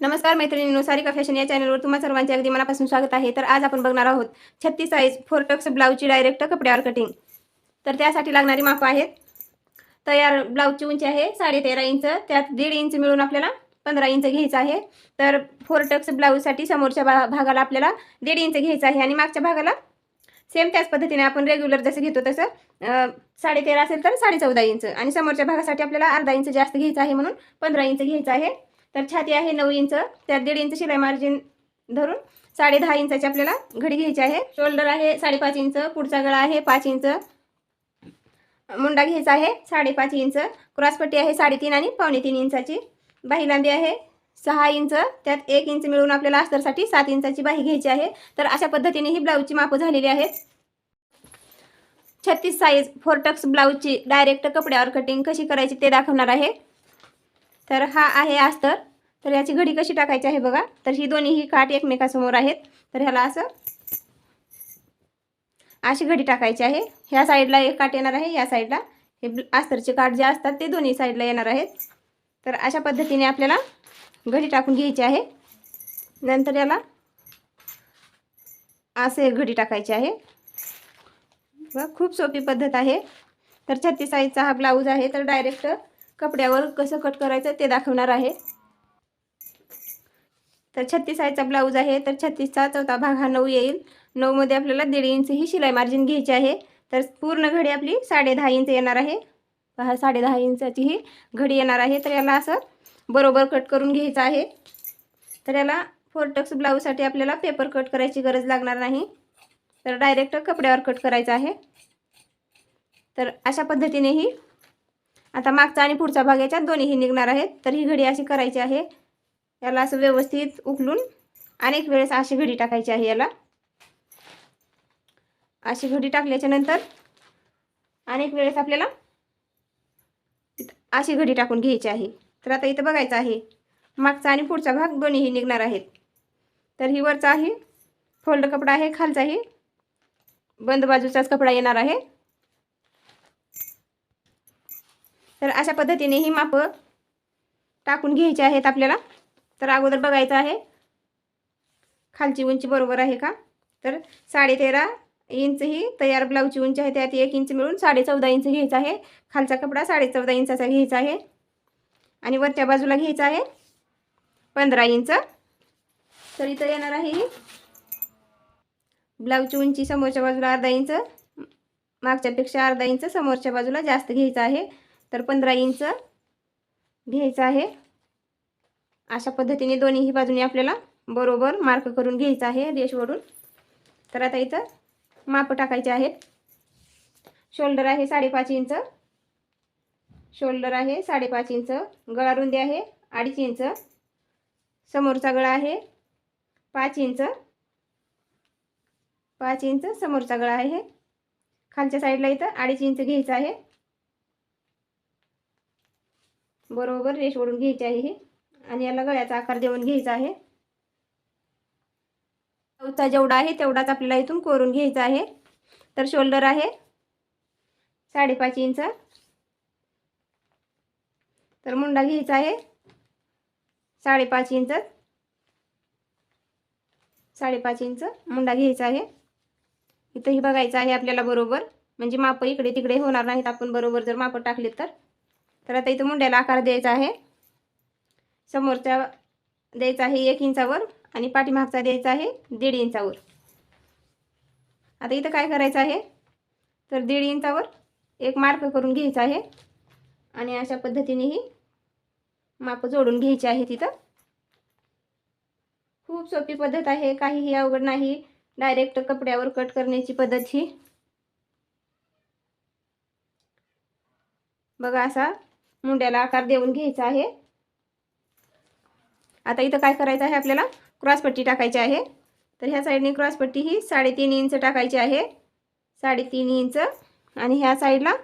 नमस्कार मैत्रिणींनो सारिका फॅशन या चॅनलवर तुम्हा सर्वांचे अगदी मनापासून स्वागत आहे. तर आज आपण बघणार आहोत छत्तीस साईज फोर टक्स ब्लाऊजची डायरेक्ट कपड्यावर कटिंग तर त्यासाठी लागणारी माप आहेत. तयार ब्लाऊजची उंची आहे साडे तेरा इंच त्यात दीड इंच मिळून आपल्याला पंधरा इंच घ्यायचं आहे. तर फोर टक्स ब्लाऊजसाठी समोरच्या भा भागाला आपल्याला दीड इंच घ्यायचं आहे आणि मागच्या भागाला सेम त्याच पद्धतीने आपण रेग्युलर जसं घेतो तसं साडेतेरा असेल तर साडे चौदा इंच. आणि समोरच्या भागासाठी आपल्याला अर्धा इंच जास्त घ्यायचं आहे म्हणून पंधरा इंच घ्यायचं आहे. तर छाती आहे नऊ इंच त्यात दीड इंच शिलाई मार्जिन धरून साडे दहा इंचाची आपल्याला घडी घ्यायची आहे. शोल्डर आहे साडेपाच इंच पुढचा गळा आहे पाच इंच. मुंडा घ्यायचा आहे साडेपाच इंच क्रॉसपट्टी आहे साडेतीन आणि पावणे तीन इंचाची. बाही लांबी आहे सहा इंच त्यात एक इंच मिळून आपल्याला अस्तरसाठी सात इंचाची बाही घ्यायची आहे. तर अशा पद्धतीने ही ब्लाऊजची मापं झालेली आहेत. छत्तीस साईज फोर टक्स ब्लाऊजची डायरेक्ट कपड्यावर कटिंग कशी करायची ते दाखवणार आहे. तर हा आहे अस्तर. तर याची घडी कशी टाकायची आहे बघा. तर ही दोन्हीही काठ एकमेकासमोर आहेत. तर ह्याला असं अशी घडी टाकायची आहे. ह्या साईडला एक काठ येणार आहे. या साईडला हे ब्ल- अस्तरचे काठ जे असतात ते दोन्ही साईडला येणार आहेत. तर अशा पद्धतीने आपल्याला घडी टाकून घ्यायची आहे. नंतर याला असे घडी टाकायची आहे. खूप सोपी पद्धत आहे. तर छत्तीस साईजचा हा ब्लाऊज आहे. तर डायरेक्ट कपड्यावर कसं कट करायचं ते दाखवणार आहे. तर छत्तीस साईजचा ब्लाऊज आहे तर छत्तीसचा चौथा भाग हा नऊ येईल. नऊमध्ये आपल्याला दीड इंच ही शिलाई मार्जिन घ्यायची आहे. तर पूर्ण घडी आपली साडे दहा इंच येणार आहे. पहा साडे दहा इंचाची ही घडी येणार आहे. तर याला असं बरोबर कट करून घ्यायचं आहे. तर याला फोर टक्स ब्लाऊजसाठी आपल्याला पेपर कट करायची गरज लागणार नाही. तर डायरेक्ट कपड्यावर कट करायचं आहे. तर अशा पद्धतीने ही आता मागचा आणि पुढचा भाग याच्यात दोन्हीही निघणार आहेत. तर ही घडी अशी करायची आहे. याला असं व्यवस्थित उकलून अनेक वेळेस अशी घडी टाकायची आहे याला. अशी घडी टाकल्याच्या नंतर अनेक वेळेस आपल्याला अशी घडी टाकून घ्यायची आहे. तर आता इथं बघायचं आहे. मागचा आणि पुढचा भाग दोन्हीही निघणार आहेत. तर ही वरचा आहे. फोल्ड कपडा आहे खालचाही बंद बाजूचाच कपडा येणार आहे. तर अशा पद्धतीने ही मापं टाकून घ्यायची आहेत आपल्याला. तर अगोदर बघायचं आहे. खालची उंची बरोबर आहे का? तर साडेतेरा इंच ही तयार ब्लाऊजची उंची आहे. त्यात एक इंच मिळून साडे चौदा इंच घ्यायचा आहे. खालचा कपडा साडे चौदा इंचाचा घ्यायचा आहे. आणि वरच्या बाजूला घ्यायचा आहे पंधरा इंच. तर इथं येणार आहे ही ब्लाऊजची उंची समोरच्या बाजूला अर्धा इंच. मागच्यापेक्षा अर्धा इंच समोरच्या बाजूला जास्त घ्यायचं आहे. तर पंधरा इंच घ्यायचं आहे. अशा पद्धतीने दोन्हीही बाजूने आपल्याला बरोबर मार्क करून घ्यायचं आहे रेशवरून तर आता इथं माप टाकायचे आहेत. शोल्डर आहे साडेपाच इंच. शोल्डर आहे साडेपाच इंच. गळा रुंदी आहे अडीच इंच. समोरचा गळा आहे पाच इंच. पाच इंच समोरचा गळा आहे. खालच्या साईडला इथं अडीच इंच घ्यायचं आहे. बरोबर रेश ओढून घ्यायची आहे हे. आणि याला गळ्याचा आकार देऊन घ्यायचा आहे. चौथा जेवढा आहे तेवढाच आपल्याला इथून कोरून घ्यायचा आहे. तर शोल्डर आहे साडेपाच इंच. तर मुंडा घ्यायचा आहे साडेपाच इंच. साडेपाच इंच मुंडा घ्यायचा आहे. इथंही बघायचं आहे आपल्याला बरोबर. म्हणजे माप इकडे तिकडे होणार नाहीत आपण बरोबर जर माप टाकले तर. तर आता इथं मुंड्याला आकार द्यायचा आहे. समोरच्या द्यायचा आहे एक इंचावर आणि पाठीमागचा द्यायचा आहे दीड इंचावर. आता इथं काय करायचं आहे? तर दीड इंचावर एक मार्क करून घ्यायचा आहे. आणि अशा पद्धतीनेही माप जोडून घ्यायची आहे तिथं. खूप सोपी पद्धत आहे. काहीही अवघड नाही. डायरेक्ट कपड्यावर कट करण्याची पद्धत ही. बघा असा मुंड्याला आकार देऊन घ्यायचा आहे. आता इथं काय करायचं आहे आपल्याला? क्रॉसपट्टी टाकायची आहे. तर ह्या साईडने क्रॉसपट्टी ही साडेतीन इंच टाकायची आहे. साडेतीन इंच आणि ह्या साईडला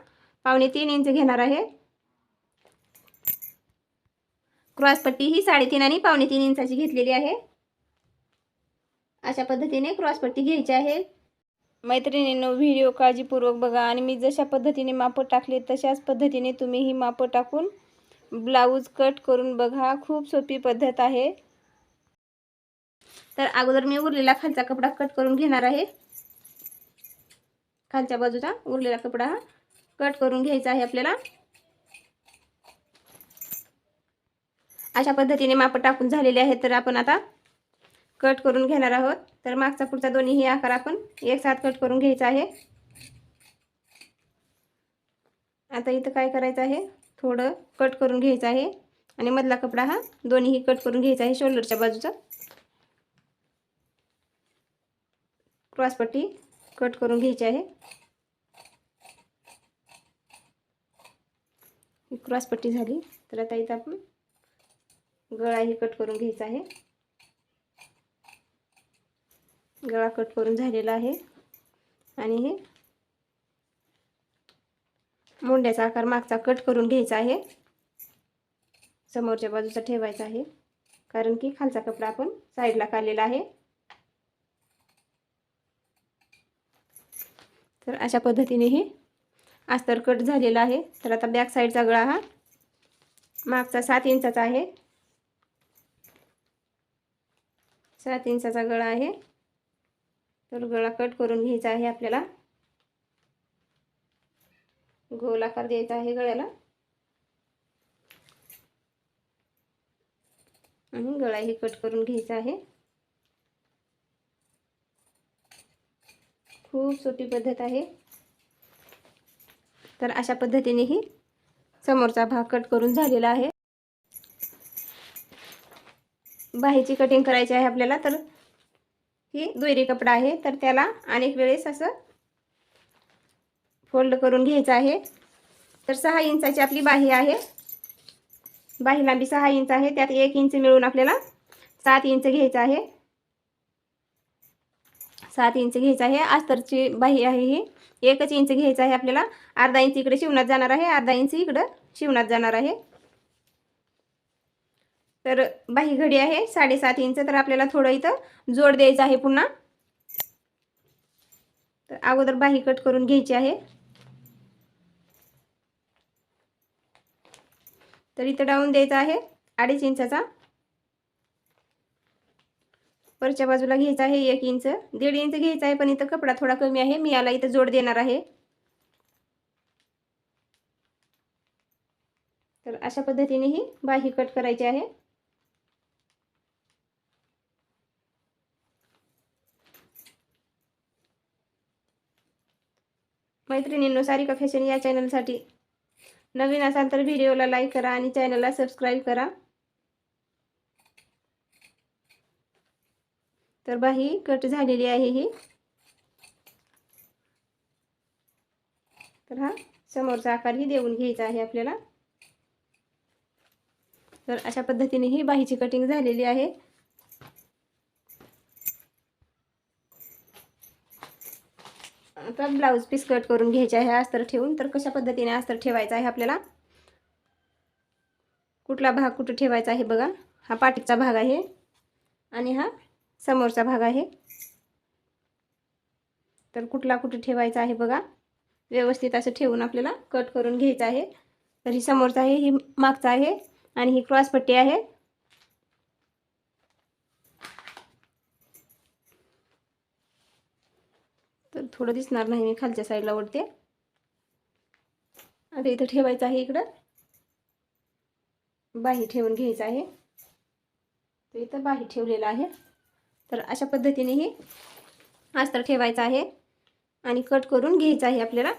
पावणे तीन इंच घेणार आहे. क्रॉसपट्टी ही साडेतीन आणि पावणे तीन इंचाची घेतलेली आहे. अशा पद्धतीने क्रॉसपट्टी घ्यायची आहे. मैत्रिणींनो व्हिडिओ काळजीपूर्वक बघा आणि मी जशा पद्धतीने मापं टाकले तशाच पद्धतीने तुम्ही ही मापं टाकून ब्लाऊज कट करून बघा. खूप सोपी पद्धत आहे. तर अगोदर मी उरलेला खालचा कपडा कट करून घेणार आहे. खालच्या बाजूचा उरलेला कपडा हा कट करून घ्यायचा आहे आपल्याला. अशा पद्धतीने माप टाकून झालेले आहेत तर आपण आता कट करून घेणार आहोत. तर मागचा पुढचा दोन्हीही आकार आपण एक साथ कट करून घ्यायचा आहे. आता इथं काय करायचं आहे? थोडं कट करून घ्यायचं आहे. आणि मधला कपडा हा दोन्हीही कट करून घ्यायचा आहे शोल्डरच्या बाजूचा. क्रॉसपट्टी कट करून घ्यायची आहे. ही क्रॉसपट्टी झाली. तर आता इथं आपण गळाही कट करून घ्यायचा आहे. गळा कट करून झालेला आहे. आणि हे मुंड्याचा आकार मागचा कट करून घ्यायचा आहे. समोरच्या बाजूचा ठेवायचा आहे. कारण की खालचा कपडा आपण साईडला काढलेला आहे. तर अशा पद्धतीने हे अस्तर कट झालेला आहे. तर आता बॅक साईडचा गळा हा मागचा सात इंचाचा आहे. सात इंचाचा गळा आहे. तर गळा कट करून घ्यायचा आहे आपल्याला. गोल आकार द्यायचा आहे गळ्याला. आणि गळाही कट करून घ्यायचा आहे. खूप सोपी पद्धत आहे. तर अशा पद्धतीने ही समोरचा भाग कट करून झालेला आहे. बाहेरची कटिंग करायची आहे आपल्याला तर ही दुहेरी कपडा आहे. तर त्याला अनेक वेळेस असं फोल्ड करून घ्यायचं आहे. तर सहा इंचाची आपली बाही आहे. बाही लांबी सहा इंच आहे. त्यात एक इंच मिळून आपल्याला सात इंच घ्यायचं आहे. सात इंच घ्यायचं आहे. अस्तरची बाही आहे ही. एकच इंच घ्यायचं आहे आपल्याला. अर्धा इंच इकडे शिवणात जाणार आहे. अर्धा इंच इकडं शिवणात जाणार आहे. तर बाही घडी आहे साडेसात इंच तर आपल्याला थोडं इथं जोड द्यायचं आहे पुन्हा. तर अगोदर बाही कट करून घ्यायची आहे. तर इथं डाऊन द्यायचा आहे अडीच इंचाचा. वरच्या बाजूला घ्यायचा आहे एक इंच दीड इंच घ्यायचा आहे पण इथं कपडा थोडा कमी आहे मी याला इथं जोड देणार आहे. तर अशा पद्धतीने ही बाही कट करायची आहे. मैत्रिणींनो सारिका फॅशन या चॅनलसाठी नवीन असाल तर व्हिडिओला लाईक करा आणि चॅनलला सबस्क्राईब करा. तर बाही कट झालेली आहे ही. तर हा समोरचा आकारही देऊन घ्यायचा आहे आपल्याला. तर अशा पद्धतीने ही बाहीची कटिंग झालेली आहे. आता ब्लाऊज पीस कट करून घ्यायचे आहे अस्तर ठेवून. तर कशा पद्धतीने अस्तर ठेवायचं आहे आपल्याला? कुठला भाग कुठं ठेवायचा आहे बघा. हा पाठीचा भाग आहे आणि हा समोरचा भाग आहे. तर कुठला कुठं ठेवायचा आहे बघा. व्यवस्थित असं ठेवून आपल्याला कट करून घ्यायचं आहे. तर ही समोरचा आहे ही मागचा आहे आणि ही क्रॉसपट्टी आहे. तर थोडं दिसणार नाही मी खालच्या साईडला ओढते आता इथं ठेवायचं आहे इकडं. बाही ठेवून घ्यायचं आहे. तर इथं बाही ठेवलेलं आहे. तर अशा पद्धतीने ही अस्तर ठेवायचं आहे आणि कट करून घ्यायचं आहे आपल्याला.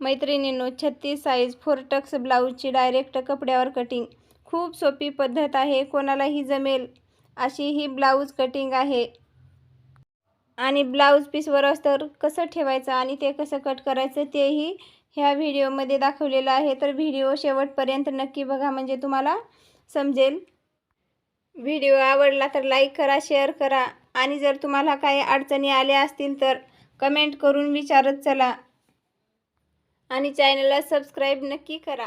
मैत्रिणींनो छत्तीस साईज फोरटक्स ब्लाऊजची डायरेक्ट कपड्यावर कटिंग खूप सोपी पद्धत आहे. कोणालाही जमेल अशी ही ब्लाऊज कटिंग आहे. आणि ब्लाऊज पीसवर अस्तर कसं ठेवायचं आणि ते कसं कट करायचं तेही ह्या व्हिडिओमध्ये दाखवलेलं आहे. तर व्हिडिओ शेवटपर्यंत नक्की बघा म्हणजे तुम्हाला समजेल. व्हिडिओ आवडला तर लाईक करा शेअर करा आणि जर तुम्हाला काही अडचणी आल्या असतील तर कमेंट करून विचारत चला. आणि चॅनलला सबस्क्राईब नक्की करा.